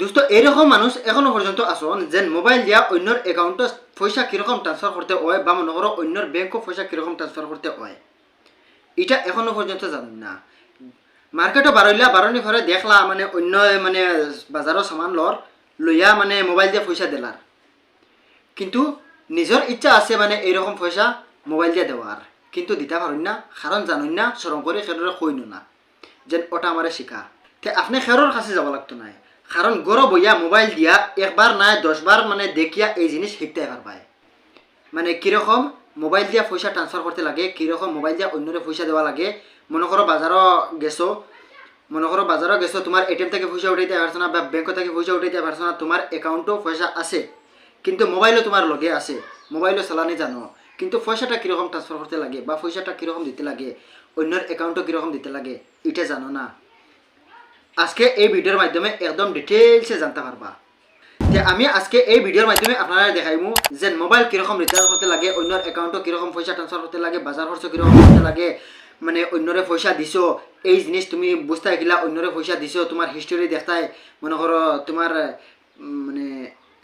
দোস্ত এইরকম মানুষ এখনও পর্যন্ত আসন যে মোবাইল দিয়া অন্যর একাউন্টে পয়সা কীরকম ট্রান্সফার করতে হয় বা মনে করো অন্যর ব্যাংকও পয়সা কীরকম ট্রান্সফার করতে হয় এটা এখনও পর্যন্ত জানেন না। মার্কেটও বারইলা বারণি ঘরে দেখলা মানে অন্য মানে বাজারও সামান লর লইয়া মানে মোবাইল দিয়ে পয়সা দিলার কিন্তু নিজের ইচ্ছা আছে মানে এইরকম পয়সা মোবাইল দিয়ে দেওয়ার কিন্তু দিতে পারেন না কারণ জানুন না সরম করে সেটারে কইন না যে ওটা আমারে শিখা তে, আপনি খেরোর কাছে যাব লাগতো নাই। কারণ গরো বইয়া মোবাইল দিয়া একবার নাই দশবার মানে দেখিয়া এই জিনিস শিখতে পারবায় মানে কীরকম মোবাইল দিয়া পয়সা ট্রান্সফার করতে লাগে কীরকম মোবাইল দিয়া অন্যরে পয়সা দেওয়া লাগে। মনে করো বাজারও গেছো, মনে করো বাজারও গেছো তোমার এটিএম থেকে পয়সা উঠাইতে পারছ না, বা ব্যাংক থেকে পয়সা উঠাইতে পারছ না তোমার অ্যাকাউন্টও পয়সা আছে। কিন্তু মোবাইলও তোমার লগে আছে মোবাইলও চালানি জানো। কিন্তু পয়সাটা কীরকম ট্রান্সফার করতে লাগে, বা পয়সাটা কীরকম দিতে লাগে অন্যের অ্যাকাউন্টও কীরকম দিতে লাগে এটা জানো না। আজকে এই ভিডিওর মাধ্যমে একদম ডিটেলসে জানতে পারবা। যে আমি আজকে এই ভিডিওর মাধ্যমে আপনারা দেখাইমু যে মোবাইল কীরকম রিচার্জ করতে লাগে অন্যর অ্যাকাউন্টও কীরকম পয়সা ট্রান্সফার করতে লাগে বাজার খরচ কীরকম করতে লাগে মানে অন্যরে পয়সা দিছো, এই জিনিস তুমি বুঝতে গেলা অন্যরে পয়সা দিছো তোমার হিস্টোরি দেখতাই মনে করো তোমার মানে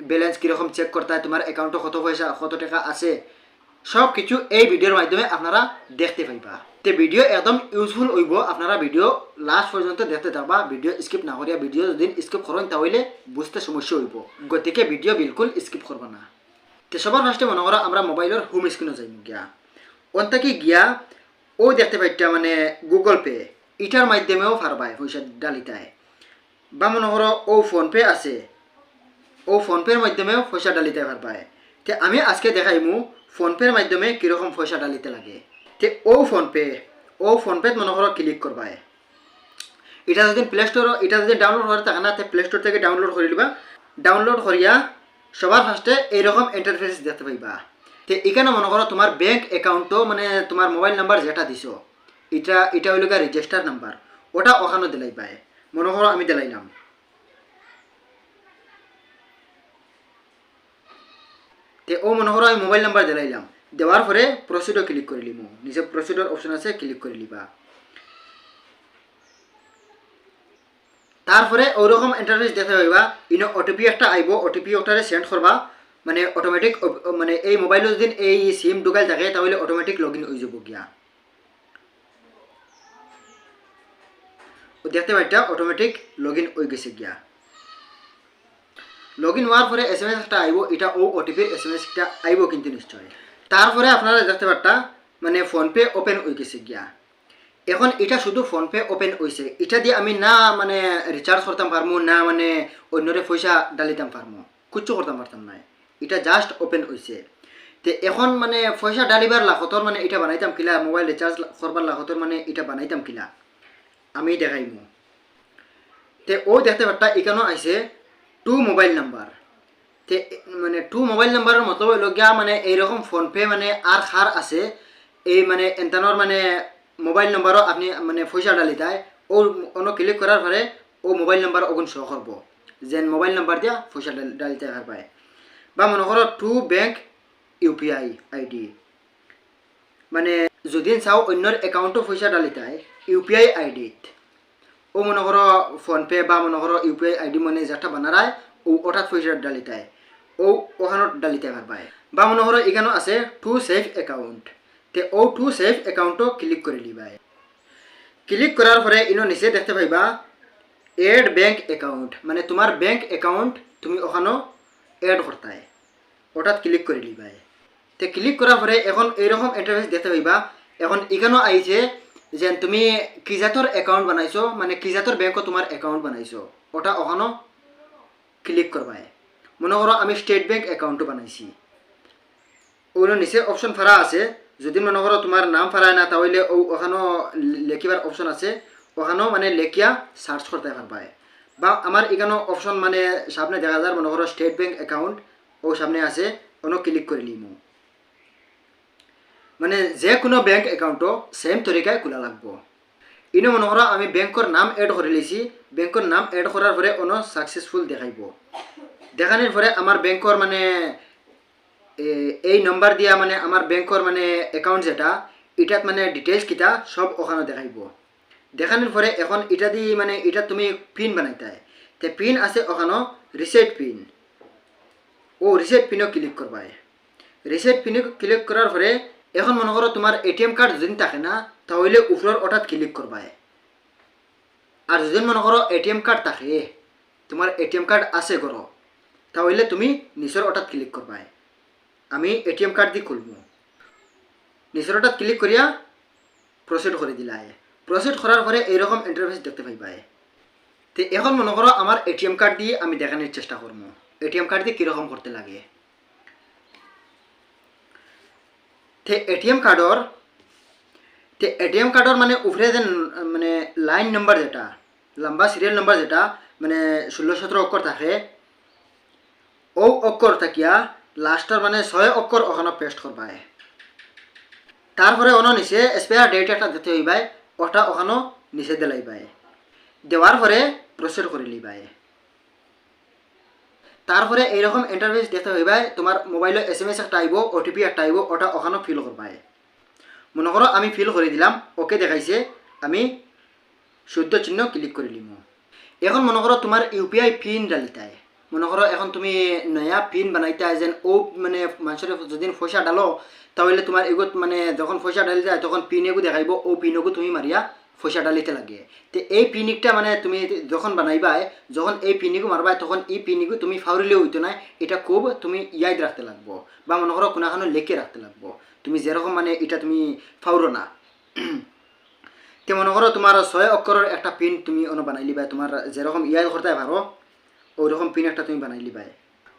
ব্যালেন্স কীরকম চেক করতায় তোমার অ্যাকাউন্টে কত পয়সা কত টাকা আছে সব কিছু এই ভিডিওর মাধ্যমে আপনারা দেখতে পাইবা। তে ভিডিও একদম ইউজফুল হইব। আপনারা ভিডিও লাস্ট পর্যন্ত দেখতে থাকবা। ভিডিও স্কিপ না করিয়া ভিডিও যদি স্কিপ করেন, তাহলে বুঝতে সমস্যা হইব। গতিকে ভিডিও বিলকুল স্কিপ করবা না। তে সবার ফার্স্টে মনে করো আমরা মোবাইলের হোম স্ক্রিনে যাই গিয়া। অন্তাকি গিয়া ও দেখতে পাইটা মানে গুগল পে ইটার মাধ্যমেও পারবায় পয়সা ডালিতায়। বা মনে করো ও ফোনপে আছে, ও ফোনপের মাধ্যমেও পয়সা ডালিতে পারবায় তে আমি আজকে দেখাইমু ফোনপের মাধ্যমে কীরকম পয়সা ডালিতে লাগে। তে ও ফোনপে ও ফোনপেত মনে করো ক্লিক করবায় এটা যদি প্লে স্টোর এটা যদি ডাউনলোড করে থাকে না প্লে স্টোর থেকে ডাউনলোড করে দিবা ডাউনলোড করিয়া সবার ফার্স্টে এইরকম ইন্টারফেস দেখতে পাইবা তে এখানে মনে করো তোমার ব্যাংক অ্যাকাউন্টও মানে তোমার মোবাইল নাম্বার যেটা দিছো এটা এটা হইল গিয়া রেজিস্টার নাম্বার ওটা ওখানে দিলাই পায় মনে করো আমি দিলাইলাম তে ও মনে করো আমি মোবাইল নাম্বার দিলাইলাম দেওয়ার পরে প্রসিডও ক্লিক করে লিমু নিচে প্রসিডর অপশন আছে ক্লিক করে লিবা তারপরে ওরকম ইন্টারফেস দেখতে পাইবা ইনো ওটিপি একটা আইব ওটিপি ওটারে সেন্ড করবা মানে অটোমেটিক মানে এই মোবাইলত যদি এই সিম ঢুকাই থাকে, তাহলে অটোমেটিক লগ ইন হয়ে যাব গিয়া। দেখতে পাইটা অটোমেটিক লগ ইন হয়ে গেছে গিয়া। লগ ইন হওয়ার পরে এস এম এস একটা আইব এটা ও ওটিপির এস এম এসটা আইব কিন্তু নিশ্চয়। তারপরে আপনারা দেখতে পারটা মানে ফোনপে ওপেন হয়ে গেছে গিয়া। এখন এটা শুধু ফোনপে ওপেন হয়েছে এটা দিয়ে আমি না মানে রিচার্জ করতাম পারমু, না মানে অন্যরে পয়সা ডালিতাম পারমু। কিচ্ছু করতাম পারতাম না। এটা জাস্ট ওপেন হয়েছে তে এখন মানে পয়সা ডালিবার লাখতর মানে এটা বানাইতাম কিলা মোবাইল রিচার্জ করবার লাখতর মানে এটা বানাইতাম কিলা। আমি দেখাইমু। তে ও দেখতে পারতা, এখানেও আইছে টু মোবাইল নাম্বার মানে টু মোবাইল নাম্বারের মতলব হইল গিয়া মানে এইরকম ফোনপে মানে আর খার আছে। এই মানে এন্টানোর মানে মোবাইল নম্বরও আপনি মানে পয়সা ডালি দেয় ও অন্য ক্লিক করার পরে ও মোবাইল নাম্বার ওগুন শো করবো যেন মোবাইল নাম্বার দিয়া পয়সা ডাল- ডালিতে পারবায় বা মনে করো টু ব্যাংক ইউপিআই আইডি মানে যদি চাও অন্যর একাউন্টও পয়সা ডালিতায় ইউপিআই আইডিত ও মনে করো ফোনপে বা মনে করো ইউপিআই আইডি মানে যেটা বানারায় ও ওটাত পয়সা ডালিতায় ও ওখানত ডালিতে পারবায় বা মনে করো এখানেও আছে টু সেফ অ্যাকাউন্ট তে ও টু সেফ অ্যাকাউন্টও ক্লিক করে লিবাই ক্লিক করার পরে ইনো নিচে দেখতে পাইবা এড ব্যাংক অ্যাকাউন্ট মানে তোমার ব্যাংক অ্যাকাউন্ট তুমি ওখানেও এড করতায় ওটাত ক্লিক করে লিবাই তে ক্লিক করার পরে এখন এইরকম ইন্টারফেস দেখতে পাইবা, এখন এখানেও আইছে যে তুমি কিজাতর অ্যাকাউন্ট বানাইছো মানে কিজাতর ব্যাংকও তোমার অ্যাকাউন্ট বানাইছো। ওটা ওখানেও ক্লিক করবাই মনে করো আমি স্টেট ব্যাংক অ্যাকাউন্টও বানাইছি। ওর নিচে অপশন ফারা আছে। যদি মনে করো তোমার নাম ফারায় না, তাহলে ও ওখানেও লেখিবার অপশন আছে। ওখানেও মানে লেখিয়া সার্চ করতে পারবায় বা আমার এখানেও অপশন মানে সামনে দেখা যায়, মনে করো স্টেট ব্যাংক অ্যাকাউন্ট ও সামনে আছে। ওনো ক্লিক করে নিমু মানে যে কোনো ব্যাংক অ্যাকাউন্টও সেম তরিকায় খোলা লাগবো। ইনো মনে করো আমি ব্যাংকর নাম এড করে লিছি। ব্যাংকর নাম এড করার পরে অনো সাকসেসফুল দেখাইব। দেখানোর পরে আমার ব্যাংকর মানে এই নম্বর দিয়া মানে আমার ব্যাংকর মানে অ্যাকাউন্ট যেটা, এটাত মানে ডিটেলস কিটা সব ওখানে দেখাইব। দেখানোর পরে এখন এটা দিয়ে মানে এটা তুমি পিন বানাইতায় তে পিন আছে ওখানো রিসেট পিন ও রিসেট পিনও ক্লিক করবাই রিসেট পিনে ক্লিক করার পরে এখন মনে করো তোমার এটিএম কার্ড যদি থাকে না, তাহলে উপরের ওটাত ক্লিক করবাই আর যদি মনে করো এটিএম কার্ড থাকে তোমার এটিএম কার্ড আছে করো তাহলে তুমি নিচের ওটাত ক্লিক করবাই। আমি এটিএম কার্ড দিয়ে খুলবো। নিচের ওটাত ক্লিক করিয়া প্রসিড করে দিলাই। প্রসিড করার পরে এইরকম ইন্টারফেস দেখতে পাইবাই। তো এখন মনে করো আমার এটিএম কার্ড দিয়ে আমি দেখানোর চেষ্টা করব এটিএম কার্ড দিয়ে কীরকম করতে লাগে। তে এটিএম কার্ডর তে এটিএম কার্ডর মানে উপরে যে মানে লাইন নাম্বার যেটা, লম্বা সিরিয়াল নাম্বার যেটা মানে ষোলো সতেরো অক্ষর থাকে ও অক্ষর থাকিয়া লাস্টর মানে ছয় অক্ষর ওখানে পেস্ট করবাই তারপরে অন নিচে স্পেয়ার ডেট একটা দিতে হইবাই ওটা ওখানো নিচে দিলাইবাই। দেওয়ার পরে প্রসিড করে লিবাই। তারপরে এইরকম ইন্টারফেস দেখতে হইবাই তোমার মোবাইলে এস এম এস একটা আইব ওটিপি একটা আইব ওটা ওখানে ফিল করবাই মনে করো আমি ফিল করে দিলাম ওকে দেখাইছে, আমি শুদ্ধ চিহ্ন ক্লিক করে লিম। এখন মনে করো তোমার ইউপিআই পিন ডালিতায় মনে করো এখন তুমি নয়া পিন বানাইতে যেন ও মানে মানুষের যদি পয়সা ডালো তাহলে তোমার এগুত মানে যখন পয়সা ডালি যায় তখন পিন এগু দেখাইব ও পিনগু তুমি মারিয়া পয়সা ডালিতে লাগে। তো এই পিনিকটা মানে তুমি যখন বানাইবাই যখন এই পিনিকু মারবাই তখন এই পিনিকু তুমি ফাউরিলেও হইতো না এটা খুব তুমি ইয়াদ রাখতে লাগবো বা মনে করো কোনাখানো লেখে রাখতে লাগবো। তুমি যেরকম মানে এটা তুমি ফাউরো না। তে মনে করো তোমার ছয় অক্ষরের একটা পিন তুমি অন্য বানাই লিবাই তোমার যেরকম ইয়াদ করতে পারো ওই পিন একটা তুমি বানাই লিবাই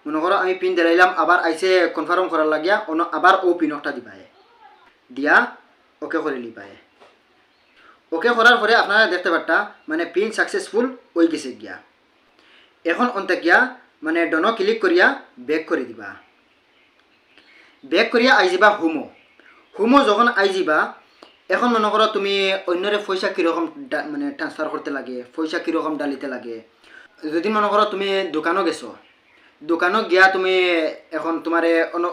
মনে করো আমি পিন দিলাইলাম, আবার আইসে কনফার্ম করার লাগিয়া, অন্য আবার ও পিন একটা দিবাই দিয়া ওকে করে লিবাই ওকে করার পরে আপনারা দেখতে পারতা মানে পিন সাকসেসফুল হয়ে গেছে গিয়া। এখন অন্তে গিয়া মানে ডন ক্লিক করিয়া ব্যাক করে দিবা। ব্যাক করিয়া আই যাবা হুমো হুমো যখন আই যাবা, এখন মনে করো তুমি অন্যরে পয়সা কীরকম মানে ট্রান্সফার করতে লাগে, পয়সা কীরকম ডালিতে লাগে যদি মনে করো তুমি দোকানও গেছো দোকানও গিয়া তুমি এখন তোমার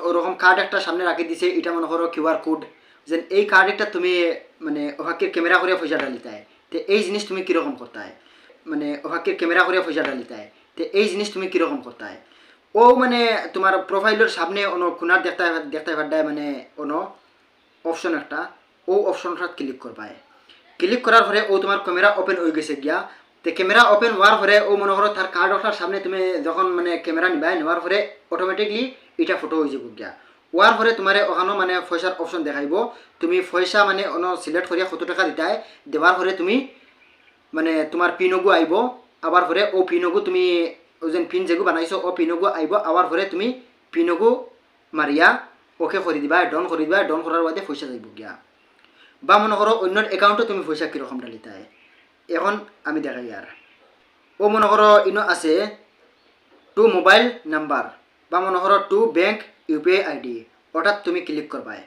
ওরকম কার্ড একটা সামনে রাখি দিছে এটা মনে করো কিউআর কোড যেন এই কার্ড একটা তুমি মানে ওহাকে ক্যামেরা করে পয়সা ডালিতায় তো এই জিনিস তুমি কীরকম করতায় মানে ওহাকে ক্যামেরা করে পয়সা ডালিতায় তো এই জিনিস তুমি কীরকম করতায় ও মানে তোমার প্রোফাইলের সামনে অনো কোনার দেখতে দেখতে পারদায় মানে অনো অপশন একটা ও অপশনটা ক্লিক করবায় ক্লিক করার পরে ও তোমার ক্যামেরা ওপেন হয়ে গেছে গিয়া। তো ক্যামেরা ওপেন হওয়ার পরে ও মনে করো তার কার্ড ওঠার সামনে তুমি যখন মানে ক্যামেরা নিবাই নেওয়ার পরে অটোমেটিকলি এটা ফটো হয়ে যাব গিয়া। হওয়ার পরে তোমার ওখানেও মানে পয়সার অপশন দেখাইব। তুমি পয়সা মানে অন সিলেক্ট করিয়া কত টাকা দিতাই দেওয়ার পরে তুমি মানে তোমার পিনগু আইব আবার পরে ও পিনগু তুমি যেন পিন যেগু বানাইছো ও পিনগু আইব আবার পরে তুমি পিনগু মারিয়া ওকে করে দিবা ডন করে দিবা ডন করার বাদে পয়সা যাইব গিয়া। বা মনে করো অন্যর একাউন্টে তুমি পয়সা কীরকম ডালিতাই এখন আমি দেখাই আর ও মনে করো ইনো আছে টু মোবাইল নাম্বার বা মনে করো টু ব্যাংক ইউপিআই আইডি ওটাত তুমি ক্লিক করবাই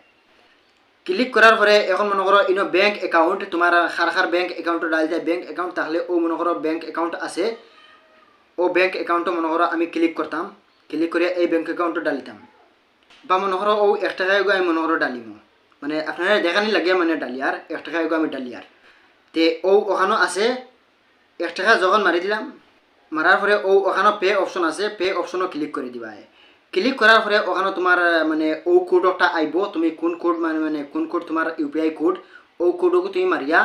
ক্লিক করার পরে এখন মনে করো ইনো ব্যাংক অ্যাকাউন্ট তোমার খার খার ব্যাংক অ্যাকাউন্টে ডাল যায় ব্যাংক অ্যাকাউন্ট তাহলে ও মনে করো ব্যাংক অ্যাকাউন্ট আছে। ও ব্যাংক অ্যাকাউন্টে মনে করো আমি ক্লিক করতাম ক্লিক করে এই ব্যাংক অ্যাকাউন্টে ডালিতাম বা মনে করো ও এক টাকায় গো আমি মনে করো ডালিমো। মানে আপনারা দেখানি লাগে মানে ডালিয়ার এক টাকায় গো আমি ডালিয়ার তে ও ওখানো আছে। এক টাকা যখন মারি দিলাম। মারার পরে ও ওখানে পে অপশন আছে। পে অপশনও ক্লিক করে দিবা। ক্লিক করার পরে ওখানে তোমার মানে ও কোড একটা আইব তুমি কোন কোড মানে মানে কোন কোড তোমার ইউপিআই কোড ও কোডকে তুমি মারিয়া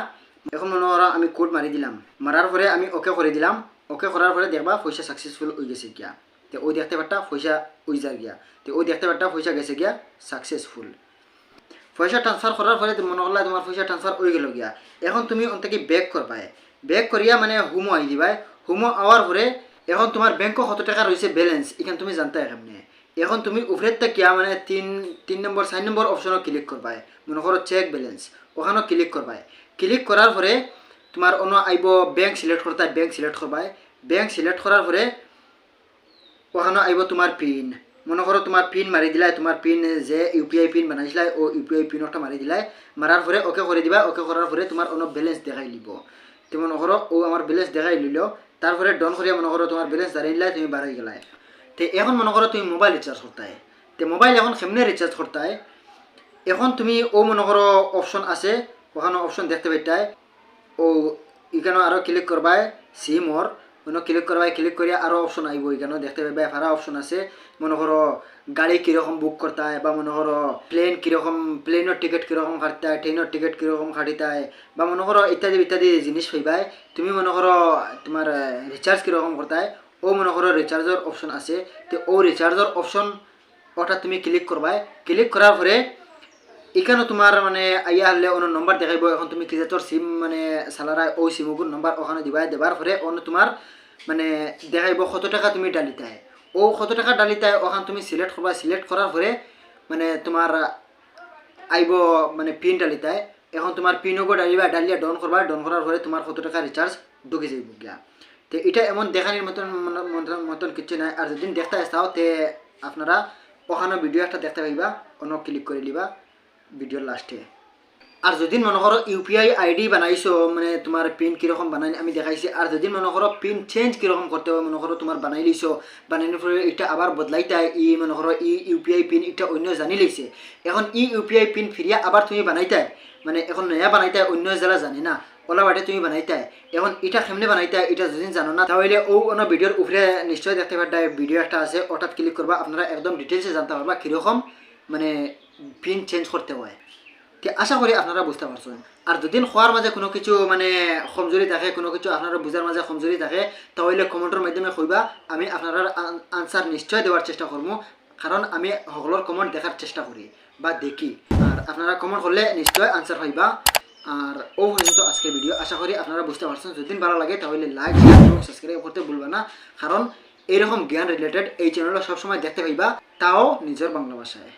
এখন মনে করো আমি কোড মারি দিলাম। মারার পরে আমি ওকে করে দিলাম। ওকে করার পরে দেখবা পয়সা সাকসেসফুল হয়ে গেছে গিয়া। তে ওই দেখতে পারটা পয়সা হয়ে গিয়া। তে ওই দেখতে পারটা পয়সা গেছে গিয়া সাকসেসফুল পয়সা ট্রান্সফার করার তুমি মনে করলা তোমার পয়সা ট্রান্সফার হয়ে গেল গিয়া। এখন তুমি অন্তকে ব্যাক করবাই। ব্যাক করিয়া মানে হুমো আই দিবাই। হুমো আওয়ার পরে এখন তোমার ব্যাংকও কত টাকা রয়েছে ব্যালেন্স এখান তুমি জানতে কেমনে? এখন তুমি উপরের কিয়া মানে তিন তিন নম্বর, চার নম্বর অপশনও ক্লিক করবাই। মনে করো চেক ব্যালেন্স ওখানেও ক্লিক করবাই। ক্লিক করার পরে তোমার অন্য আইব ব্যাংক সিলেক্ট করতে ব্যাংক সিলেক্ট করবাই। ব্যাংক সিলেক্ট করার পরে ওখানে আইব তোমার পিন মনে করো তোমার পিন মারি দিলাই তোমার পিন যে ইউপিআই পিন বানাইছিলাই ও ইউপিআই পিন একটা মারি দিলাই মারার পরে ওকে করে দিবা, ওকে করার পরে তোমার অন্য ব্যালেন্স দেখাই লিব তো মনে করো ও আমার ব্যালেন্স দেখাই লিল তারপরে ডন করিয়া মনে করো তোমার ব্যালেন্স দাঁড়িয়ে নিলাই তুমি বাড়াই গেলাই। তো এখন মনে করো তুমি মোবাইল রিচার্জ করতে তো মোবাইল এখন কেমনে রিচার্জ করতে এখন তুমি ও মনে করো অপশন আছে, ওখানে অপশন দেখতে পাইতাই। ও এখানে আরও ক্লিক করবাই সিমর অন্য ক্লিক করবাই ক্লিক করিয়া আরও অপশন আইব এখানে দেখতে পাবে ভাড়া অপশন আছে। মনে করো গাড়ি কীরকম বুক করতে হয় বা মনে করো প্লেন কীরকম প্লেনের টিকিট কীরকম কাটতে হয় ট্রেনের টিকিট কীরকম কাটিতে হয় বা মনে করো ইত্যাদি ইত্যাদি জিনিস পাইবাই। তুমি মনে করো তোমার রিচার্জ কীরকম করতে হয় ও মনে করো রিচার্জের অপশন আছে। তো ও রিচার্জের অপশন ওটা তুমি ক্লিক করবাই ক্লিক করার পরে এখানে তোমার মানে আইয়া হলে অন্য নম্বর দেখাইব। এখন তুমি কি তোর সিম মানে সালারা ওই সিমগুর নম্বর ওখানে দিবাই দেবার পরে অন্য তোমার মানে দেখাইব কত টাকা তুমি ডালিতে ও কত টাকা ডালিতে ওখানে তুমি সিলেক্ট করবা সিলেক্ট করার পরে মানে তোমার আইব মানে পিন ডালিতে এখন তোমার পিনগো ডালিবা ডালিয়া ডন করবা ডন করার পরে তোমার কত টাকা রিচার্জ ঢুকে যাইব গিয়া। তো এটা এমন দেখানির মতন মতন- কিছু নাই। আর যদি দেখতে চাও তে, আপনারা ওখানে ভিডিও একটা দেখতে পাইবা, অন্য ক্লিক করে দিবা। ভিডিওর লাস্টে আর যদি মনে করো ইউপিআই আইডি বানাইছো মানে তোমার পিন কীরকম বানাই আমি দেখাইছি আর যদি মনে করো পিন চেঞ্জ কীরকম করতে হয় মনে করো তোমার বানাই লিছো বানাইলে পরে এটা আবার বদলাইতে হয় ই মনে করো ই ইউপিআই পিন এটা অন্য জানি লইছে এখন ই ইউপিআই পিন ফিরিয়া আবার তুমি বানাইতে হয় মানে এখন নয়া বানাইতে হয় অন্য যারা জানে না ওলা বাটে তুমি বানাইতে হয় এখন এটা কেমনে বানাইতে হয় এটা যদি জানো না, তাহলে ও অন্য ভিডিওর উপরে নিশ্চয়ই দেখতে পারবে ভিডিও একটা আছে ওটাত ক্লিক করবা আপনারা একদম ডিটেলসে জানতে পারবা কীরকম মানে পিন চেঞ্জ করতে হয়। তে আশা করি আপনারা বুঝতে পারছেন। আর যদি খোয়ার মাঝে কোনো কিছু মানে কমজোরি থাকে, কোনো কিছু আপনারা বুঝার মাঝে কমজোরি থাকে, তাহলে কমেন্টের মাধ্যমে কইবা, আমি আপনারা আনসার নিশ্চয় দেওয়ার চেষ্টা করব, কারণ আমি সকলের কমেন্ট দেখার চেষ্টা করি বা দেখি। আর আপনারা কমেন্ট করলে নিশ্চয় আনসার পাইবা। আর ও পর্যন্ত আজকের ভিডিও আশা করি আপনারা বুঝতে পারছেন। যদি ভালো লাগে, তাহলে লাইক এবং সাবস্ক্রাইব করতে ভুলবে না। কারণ এরকম জ্ঞান রিলেটেড এই চ্যানেলটা সবসময় দেখতে পাইবা, তাও নিজের বাংলা ভাষায়।